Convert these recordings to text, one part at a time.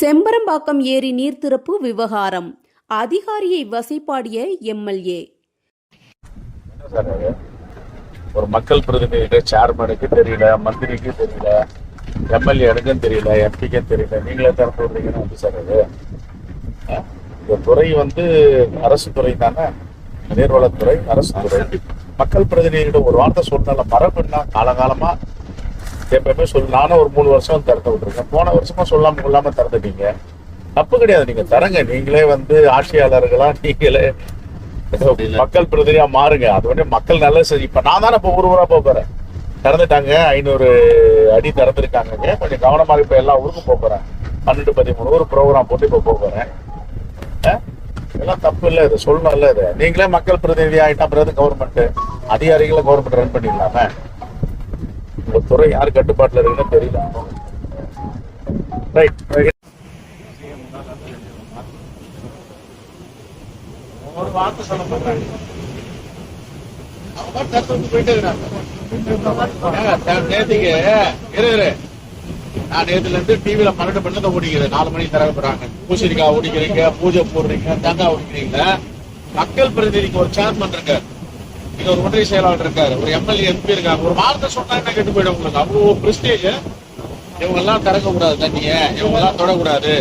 செம்பரம்பாக்கம் ஏரி நீர்த்திறப்பு விவகாரம். அதிகாரியை வசைப்பாடிய எம்எல்ஏ. ஒரு மக்கள் பிரதிநிதிக்கு சேர்மனுக்கு தெரியல மந்திரிக்கு தெரியல எம்எல்ஏ எனக்கும் தெரியல எம்பிக்கும் தெரியல. நீங்களே திறந்து விடுறீங்கன்னு வந்து சார் அது. இந்த துறை வந்து அரசு துறை தானே? நீர்வளத்துறை அரசு துறை. மக்கள் பிரதிநிதிகிட்ட ஒரு வார்த்தை சொன்னால மரபுன்னா காலகாலமாக எப்பவுமே சொல் நானும் ஒரு மூணு வருஷம் திறந்து விட்டுருக்கேன். போன வருஷமா சொல்லாம கொள்ளாம திறந்துட்டீங்க. தப்பு கிடையாது. நீங்க தரங்க. நீங்களே வந்து ஆட்சியாளர்களா? நீங்களே மக்கள் பிரதிநிதியா மாறுங்க. அது வந்து மக்கள் நல்ல சரி இப்ப நான் தானே இப்ப ஊர் ஊரா போறேன். திறந்துட்டாங்க. ஐநூறு அடி திறந்துருக்காங்க. கொஞ்சம் கவனமா இப்ப எல்லா ஊருக்கும் போக போறேன். பன்னெண்டு பதிமூணு ஊர் ப்ரோக்ராம் போட்டு இப்ப போக போறேன். ஆ? இதெல்லாம் தப்பு இல்லை. இது சொல்லணும் இல்ல இது. நீங்களே மக்கள் பிரதிநிதி ஆகிட்டா பிறகு கவர்மெண்ட் அதிகாரிகளை கவர்மெண்ட் ரன் பண்ணிடலாமே. உங்க துறை யார் கட்டுப்பாட்டுல இருக்குன்னு தெரியல. ரைட் ஒரு வார்த்தை சொல்ல போறாங்க அவங்க நேத்துக்கு இரு இரு. நான் நேத்துல இருந்து டிவில பன்னெண்டு மணி நேரம் ஓடிக்கிறேன். நாலு மணிக்கு திறக்க போறாங்க. பூசணிக்காய் ஓடிக்கிறீங்க பூஜை போடுறீங்க தேங்காய் ஓடிக்கிறீங்க மக்கள் பிரதிநிதிக்கு ஒரு சேர்மன் இருக்காரு. இங்க ஒரு ஒன்றிய செயலாளர் இருக்காரு. ஒரு எம்எல்ஏ எம்பி இருக்காங்க. ஒரு வார்த்தை சொன்னா என்ன கெட்டு போயிடும் உங்களுக்கு? அவ்வளோ பிரஸ்டேஜ் இவங்க எல்லாம் திறக்க கூடாது தண்ணிய. இவங்க எல்லாம் தொடக்கூடாது.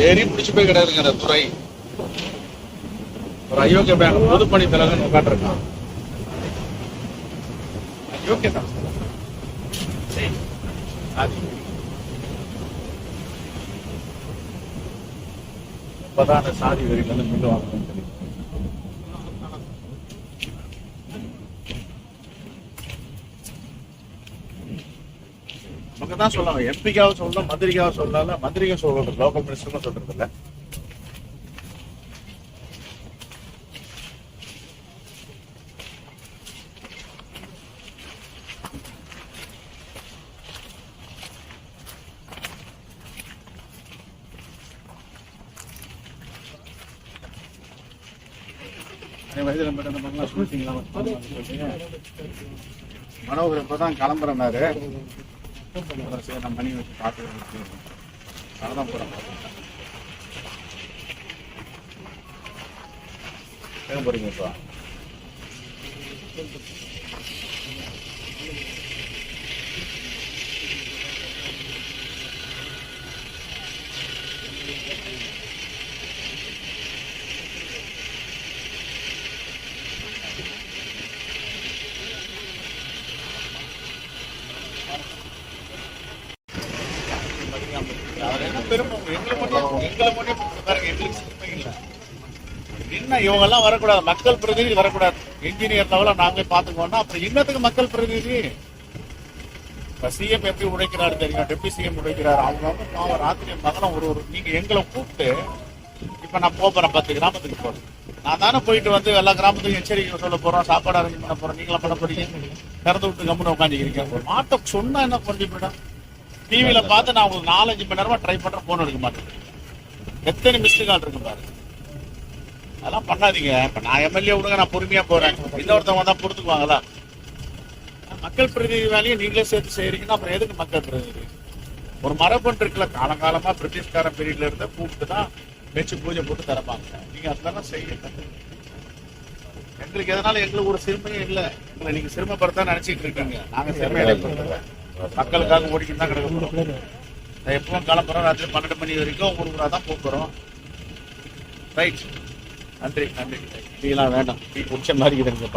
வெறி பிடிச்சு போய் கிடக்குங்க அந்த துறை. ஒரு அயோக்கிய பேங்க் பொதுப்பணி தலைவர் உட்காந்துருக்கான் அயோக்கிய தான் இப்பதான் அந்த சாதி வெறியில இருந்து மீண்டு வாங்கணும்னு தெரியும் அவங்க தான் சொல்லலாம் எம்பிக்காக சொல்லலாம் மந்திரிக்காக சொல்லலாம் மந்திரிக்க சொல்றது லோக்கல் மினிஸ்டர்னு சொல்றது இல்ல. வயதில் மட்டும் இந்த மாதிரிலாம் சொல்லிட்டீங்களா மனோகர் இப்பதான் கிளம்புறனாரு அப்புறம் சரி நம்ம மணி வச்சு பார்த்து அதான் போகிறேன் எங்கே போகிறீங்க இப்போ Thank you. என்ன இவங்க வரக்கூடாது. மக்கள் பிரதிநிதி வரக்கூடாது. இன்ஜினியர் லெவல நாங்களே பாத்துக்கோன்னா அப்புறம் என்னத்துக்கு மக்கள் பிரதிநிதி? இப்ப சிஎம் எப்படி உழைக்கிறாரு தெரியும்? டெப்டி சிஎம் உழைக்கிறாரு அவங்க வந்து பாவம் ராத்திரி மகனம் ஒரு ஒரு நீங்க எங்களை கூப்பிட்டு இப்ப நான் போப் போறேன் பத்து கிராமத்துக்கு போறேன். நான் தானே போயிட்டு வந்து எல்லா கிராமத்துக்கும் எச்சரிக்கை சொல்ல போறோம். சாப்பாடு அரேஞ்ச் பண்ண போறோம். நீங்களும் பண்ண போறீங்க. திறந்து விட்டு கம்முன்னு உட்காந்துக்கிறீங்க ஒரு மாட்டை சொன்னா என்ன பண்ணி போயிடும் டிவியில பார்த்து நான் உங்களுக்கு நாலஞ்சு மணி நேரமா ட்ரை பண்றேன் போன் எடுக்க மாட்டேன். எத்தனை மிஸ்டு கால் இருக்கு பாரு. அதெல்லாம் பண்ணாதீங்க. இப்ப நான் எம்எல்ஏ விடுங்க நான் பொறுமையா போறேன். இன்னொருத்தவங்க தான் பொறுத்துக்குவாங்களா? மக்கள் பிரதிநிதி வேலையை நீங்களே சேர்த்து செய்யறீங்கன்னா அப்புறம் எதுக்கு மக்கள் பிரதிநிதி? ஒரு மரபணு இருக்குல்ல காலங்காலமா பிரிட்டிஷ்காரன் பீரியட்ல இருந்த கூப்பிட்டு தான் வச்சு பூஜை போட்டு தரப்பாங்க நீங்க அதெல்லாம் செய்ய எங்களுக்கு எதனால எங்களுக்கு ஒரு சிறுமையும் இல்லை? எங்களை நீங்க சிறுமைப்படுத்த நினைச்சிட்டு இருக்கீங்க. நாங்க சிறுமை மக்களுக்காக ஓடிக்கிட்டு தான் கிடக்க நான் எப்பவும் கிளம்புறோம் ராத்திரி பன்னெண்டு மணி வரைக்கும் ஒரு ஊரா தான் போகிறோம் ரைட் நன்றி நன்றி. டீலாம் வேண்டாம். டீ குடிச்ச மாதிரி இருக்குது நீங்க